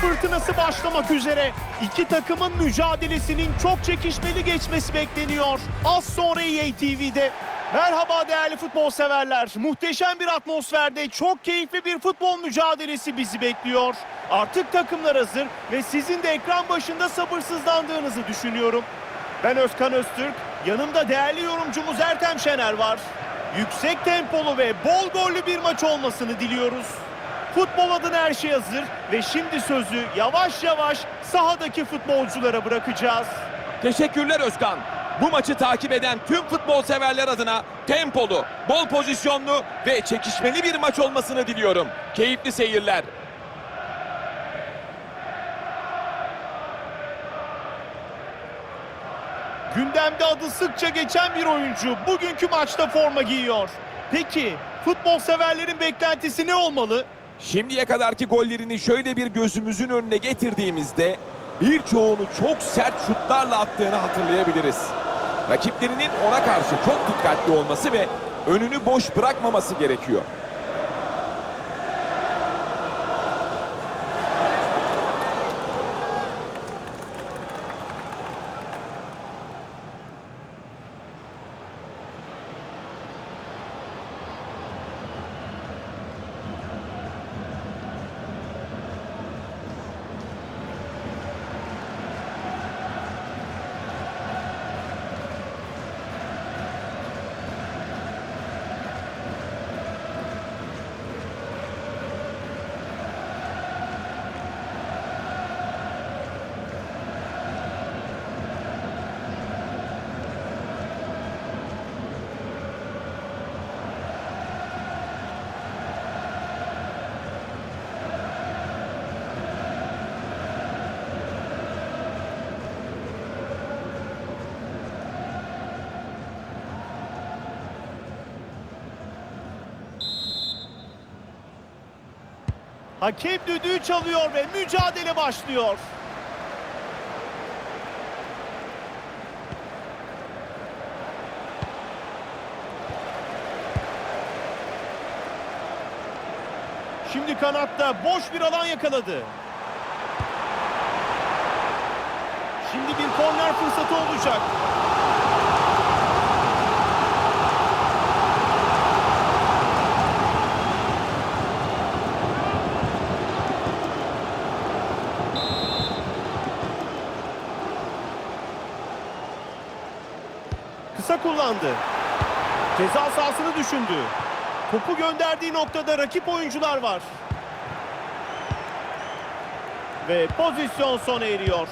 fırtınası başlamak üzere. İki takımın mücadelesinin çok çekişmeli geçmesi bekleniyor. Az sonra EA TV'de. Merhaba değerli futbol severler. Muhteşem bir atmosferde çok keyifli bir futbol mücadelesi bizi bekliyor. Artık takımlar hazır ve sizin de ekran başında sabırsızlandığınızı düşünüyorum. Ben Özkan Öztürk, yanımda değerli yorumcumuz Ertem Şener var. Yüksek tempolu ve bol gollü bir maç olmasını diliyoruz. Futbol adına her şey hazır ve şimdi sözü yavaş yavaş sahadaki futbolculara bırakacağız. Teşekkürler Özkan. Bu maçı takip eden tüm futbol severler adına tempolu, bol pozisyonlu ve çekişmeli bir maç olmasını diliyorum. Keyifli seyirler. Gündemde adı sıkça geçen bir oyuncu bugünkü maçta forma giyiyor. Peki futbol severlerin beklentisi ne olmalı? Şimdiye kadarki gollerini şöyle bir gözümüzün önüne getirdiğimizde birçoğunu çok sert şutlarla attığını hatırlayabiliriz. Rakiplerinin ona karşı çok dikkatli olması ve önünü boş bırakmaması gerekiyor. Hakem düdüğü çalıyor ve mücadele başlıyor. Şimdi kanatta boş bir alan yakaladı. Şimdi bir korner fırsatı olacak. Kısa kullandı. Ceza sahasını düşündü. Topu gönderdiği noktada rakip oyuncular var. Ve pozisyon sona eriyor.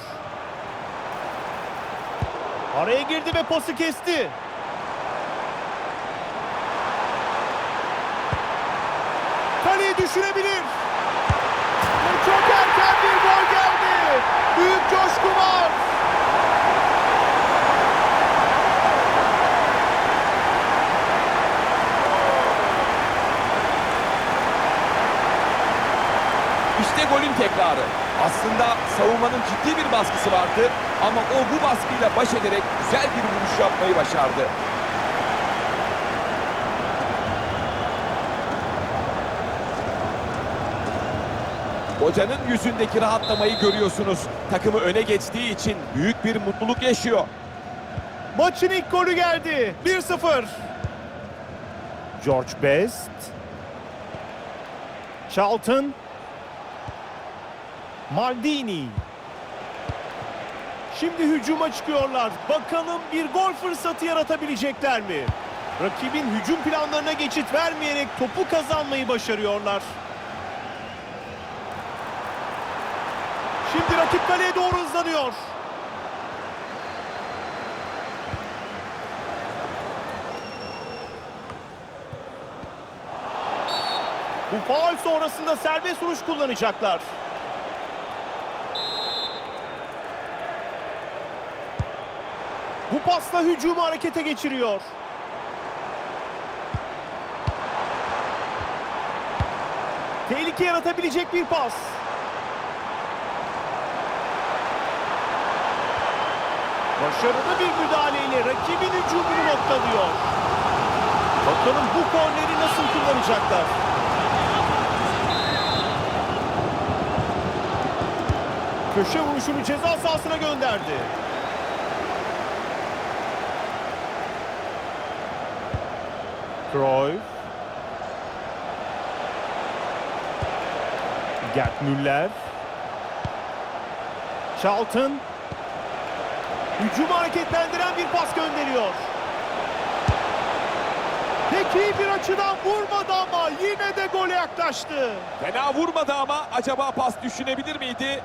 Araya girdi ve pası kesti. Kaleyi düşürebilir. Ve çok erken bir gol geldi. Büyük coşku var. İşte golün tekrarı. Aslında savunmanın ciddi bir baskısı vardı ama o bu baskıyla baş ederek güzel bir vuruş yapmayı başardı. Hocanın yüzündeki rahatlamayı görüyorsunuz. Takımı öne geçtiği için büyük bir mutluluk yaşıyor. Maçın ilk golü geldi. 1-0. George Best. Charlton. Maldini. Şimdi hücuma çıkıyorlar. Bakalım bir gol fırsatı yaratabilecekler mi? Rakibin hücum planlarına geçit vermeyerek topu kazanmayı başarıyorlar. Şimdi rakip kaleye doğru hızlanıyor. Bu faul sonrasında serbest vuruş kullanacaklar. Pasla hücumu harekete geçiriyor. Tehlike yaratabilecek bir pas. Başarılı bir müdahaleyle rakibin hücumunu noktalıyor. Bakalım bu korneri nasıl kullanacaklar? Köşe vuruşunu ceza sahasına gönderdi. Cruyff. Gerd Müller. Charlton. Hücumu hareketlendiren bir pas gönderiyor. Peki bir açıdan vurmadı ama yine de gole yaklaştı. Fena vurmadı ama acaba pas düşünebilir miydi?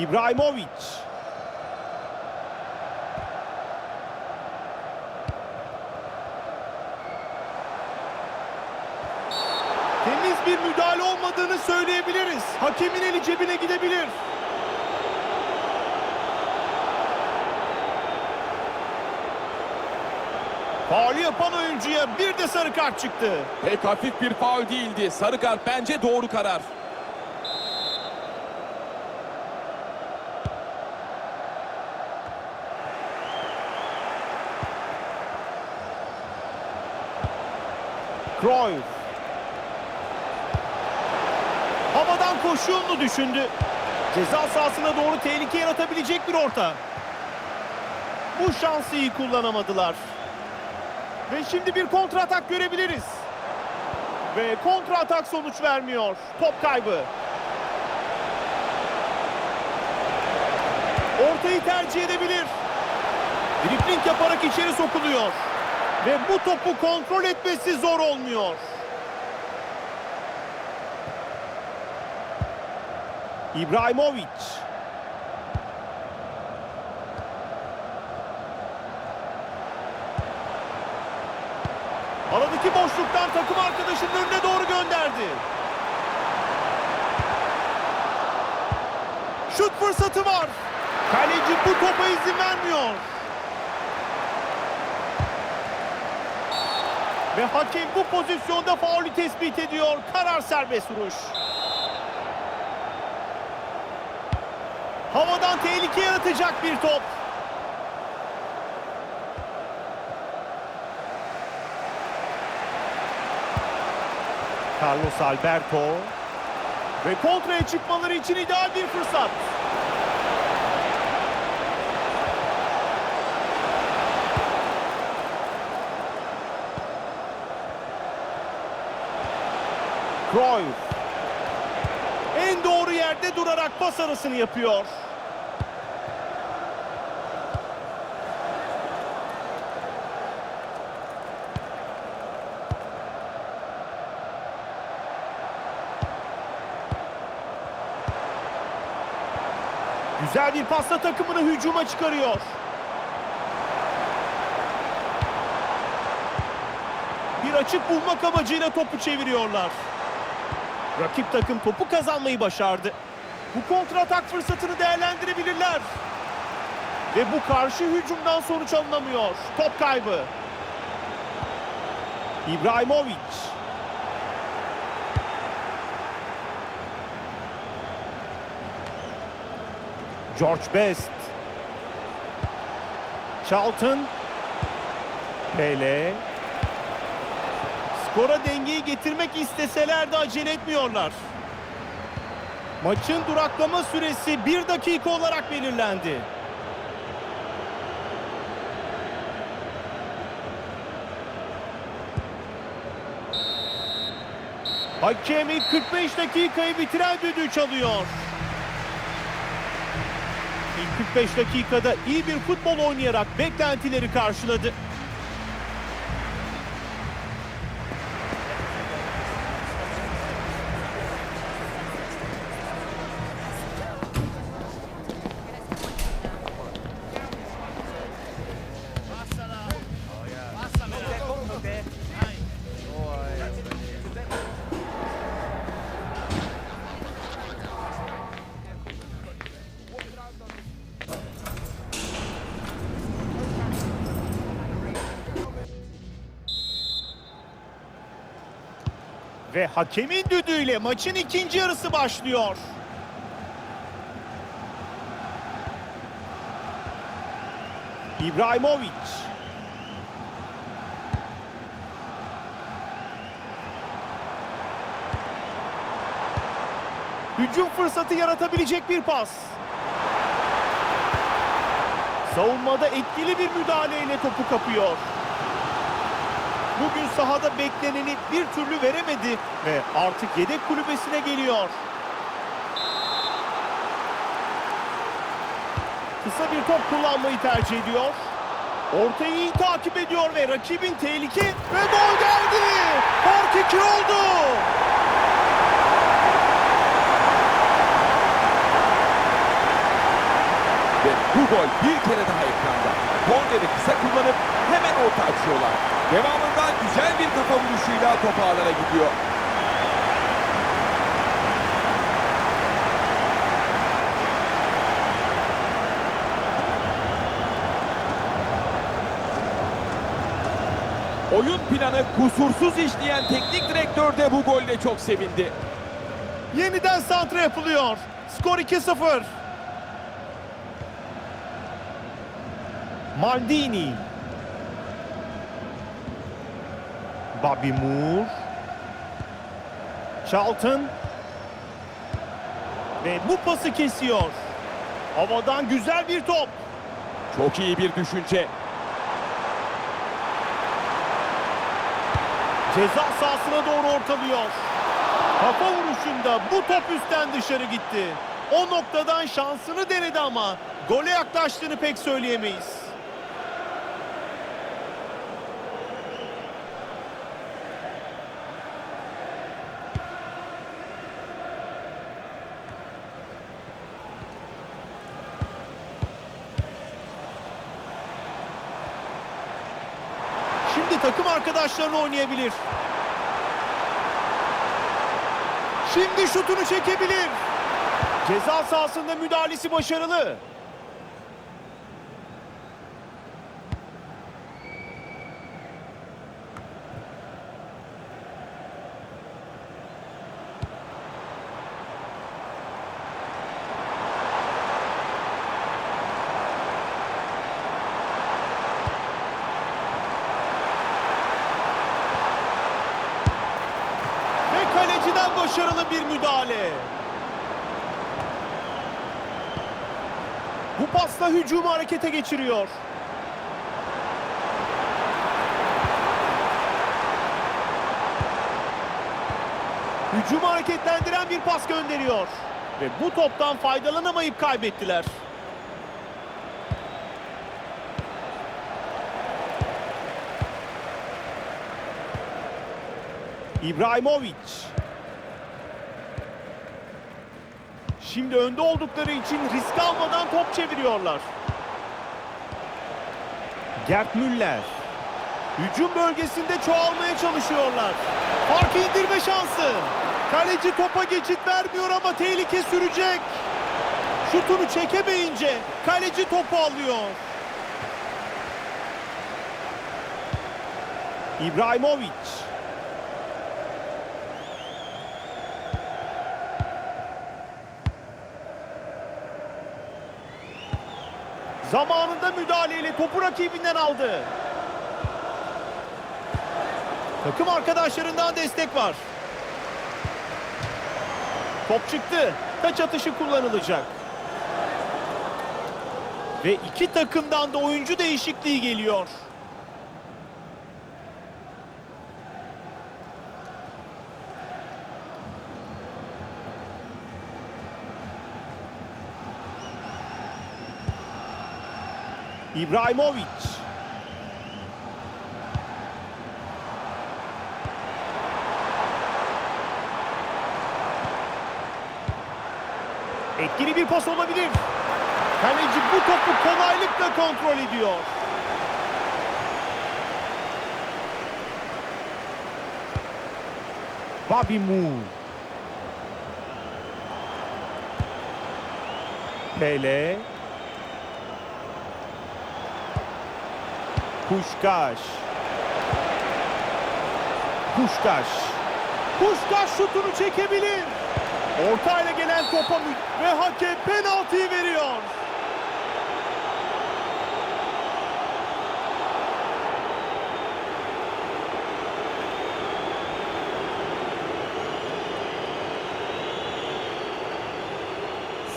İbrahimovic. Temiz bir müdahale olmadığını söyleyebiliriz. Hakemin eli cebine gidebilir. Faulü yapan oyuncuya bir de sarı kart çıktı. Pek hafif bir faul değildi. Sarı kart bence doğru karar. Cruyff. Havadan koşu yolunu düşündü. Ceza sahasına doğru tehlike yaratabilecek bir orta. Bu şansı iyi kullanamadılar. Ve şimdi bir kontra atak görebiliriz. Ve kontra atak sonuç vermiyor. Top kaybı. Ortayı tercih edebilir. Dripling yaparak içeri sokuluyor. Ve bu topu kontrol etmesi zor olmuyor. İbrahimovic. Aradaki boşluktan takım arkadaşının önüne doğru gönderdi. Şut fırsatı var. Kaleci bu topa izin vermiyor. Ve hakem bu pozisyonda faulü tespit ediyor. Karar serbest vuruş. Havadan tehlike yaratacak bir top. Carlos Alberto. Ve kontraya çıkmaları için ideal bir fırsat. Cruyff. En doğru yerde durarak pas arasını yapıyor. Güzel bir pasla takımını hücuma çıkarıyor. Bir açık bulmak amacıyla topu çeviriyorlar. Rakip takım topu kazanmayı başardı. Bu kontratak fırsatını değerlendirebilirler. Ve bu karşı hücumdan sonuç alınamıyor. Top kaybı. İbrahimovic. George Best. Charlton. Pele. Skora dengeyi getirmek isteseler de acele etmiyorlar. Maçın duraklama süresi bir dakika olarak belirlendi. Hakem ilk 45 dakikayı bitiren düdüğü çalıyor. İlk 45 dakikada iyi bir futbol oynayarak beklentileri karşıladı. Hakemin düdüğüyle maçın ikinci yarısı başlıyor. İbrahimovic. Hücum fırsatı yaratabilecek bir pas. Savunmada etkili bir müdahaleyle topu kapıyor. Bugün sahada bekleneni bir türlü veremedi ve artık yedek kulübesine geliyor. Kısa bir top kullanmayı tercih ediyor. Ortayı iyi takip ediyor ve rakibin tehlike ve gol geldi. Fark iki oldu. Ve bu gol bir kere daha ekranda. Korneri kısa kullanıp hemen orta açıyorlar. Devamında güzel bir kafa vuruşuyla top ağlara gidiyor. Oyun planı kusursuz işleyen teknik direktör de bu golde çok sevindi. Yeniden santra yapılıyor. Skor 2-0. Maldini. Bobby Moore. Charlton. Ve bu pası kesiyor. Havadan güzel bir top. Çok iyi bir düşünce. Ceza sahasına doğru ortalıyor. Kafa vuruşunda bu top üstten dışarı gitti. O noktadan şansını denedi ama gole yaklaştığını pek söyleyemeyiz. Şimdi takım arkadaşlarını oynayabilir. Şimdi şutunu çekebilir. Ceza sahasında müdahalesi başarılı. Ve kaleciden başarılı bir müdahale. Bu pasla hücumu harekete geçiriyor. Hücumu hareketlendiren bir pas gönderiyor. Ve bu toptan faydalanamayıp kaybettiler. İbrahimovic. Şimdi önde oldukları için risk almadan top çeviriyorlar. Gerd Müller. Hücum bölgesinde çoğalmaya çalışıyorlar. Farkı indirme şansı. Kaleci topa geçit vermiyor ama tehlike sürecek. Şutunu çekemeyince kaleci topu alıyor. İbrahimovic. Zamanında müdahaleyle topu rakibinden aldı. Takım arkadaşlarından destek var. Top çıktı. Taç atışı kullanılacak. Ve iki takımdan da oyuncu değişikliği geliyor. İbrahimovic. Etkili bir pas olabilir. Kaleci bu topu kolaylıkla kontrol ediyor. Bobby Moore. Pele. Kuşkaş. Kuşkaş. Kuşkaş şutunu çekebilir. Ortayla gelen topa ve hakem penaltıyı veriyor.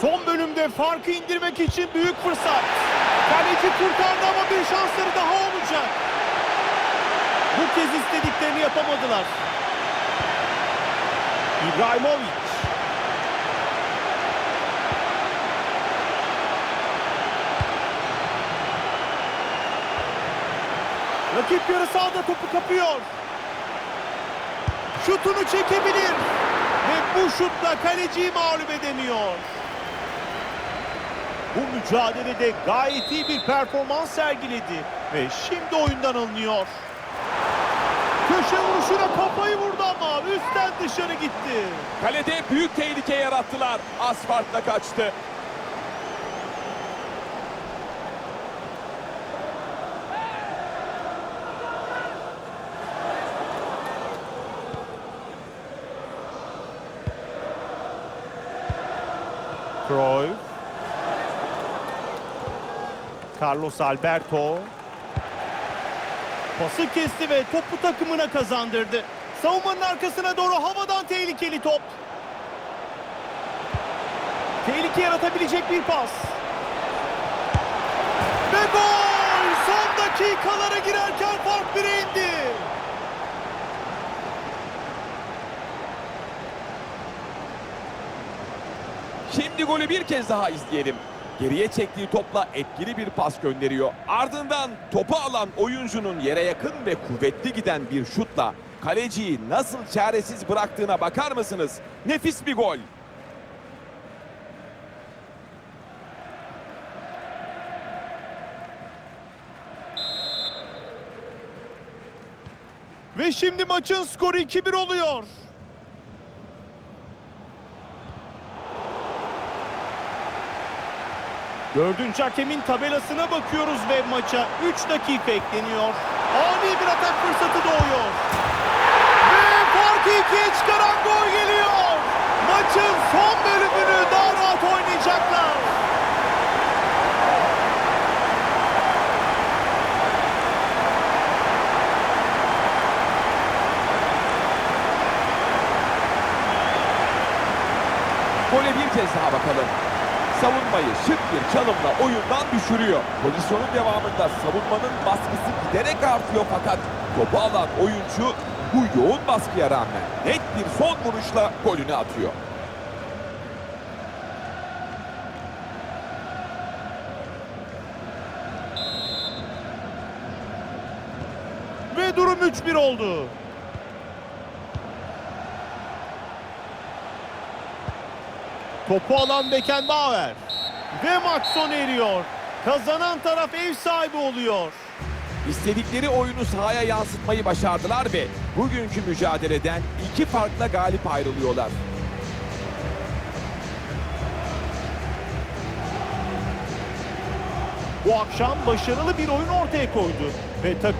Son bölümde farkı indirmek için büyük fırsat. Kaleci kurtardı ama bir şansları daha olacak. Bu kez istediklerini yapamadılar. İbrahimovic. Rakip yarı sahada topu kapıyor. Şutunu çekebilir. Ve bu şutla kaleciyi mağlup edemiyor. Bu mücadelede gayet iyi bir performans sergiledi. Ve şimdi oyundan alınıyor. Köşe vuruşuna kafayı vurdu ama üstten dışarı gitti. Kalede büyük tehlike yarattılar. Asfaltla kaçtı. Cruyff. Carlos Alberto. Pası kesti ve topu takımına kazandırdı. Savunmanın arkasına doğru havadan tehlikeli top. Tehlike yaratabilecek bir pas. Ve gol! Son dakikalara girerken fark bire indi. Şimdi golü bir kez daha izleyelim. Geriye çektiği topla etkili bir pas gönderiyor. Ardından topu alan oyuncunun yere yakın ve kuvvetli giden bir şutla kaleciyi nasıl çaresiz bıraktığına bakar mısınız? Nefis bir gol. Ve şimdi maçın skoru 2-1 oluyor. Dördüncü hakemin tabelasına bakıyoruz ve maça 3 dakika ekleniyor. Ani bir atak fırsatı doğuyor. Ve farkı ikiye çıkaran gol geliyor. Maçın son bölümünü daha rahat oynayacaklar. Gole bir kez daha bakalım. Savunmayı şık bir çalımla oyundan düşürüyor. Pozisyonun devamında savunmanın baskısı giderek artıyor fakat topu alan oyuncu bu yoğun baskıya rağmen net bir son vuruşla golünü atıyor. Ve durum 3-1 oldu. Topu alan Beckenbauer. Ve maç sona eriyor. Kazanan taraf ev sahibi oluyor. İstedikleri oyunu sahaya yansıtmayı başardılar ve bugünkü mücadeleden iki farkla galip ayrılıyorlar. Bu akşam başarılı bir oyun ortaya koydu. Ve tak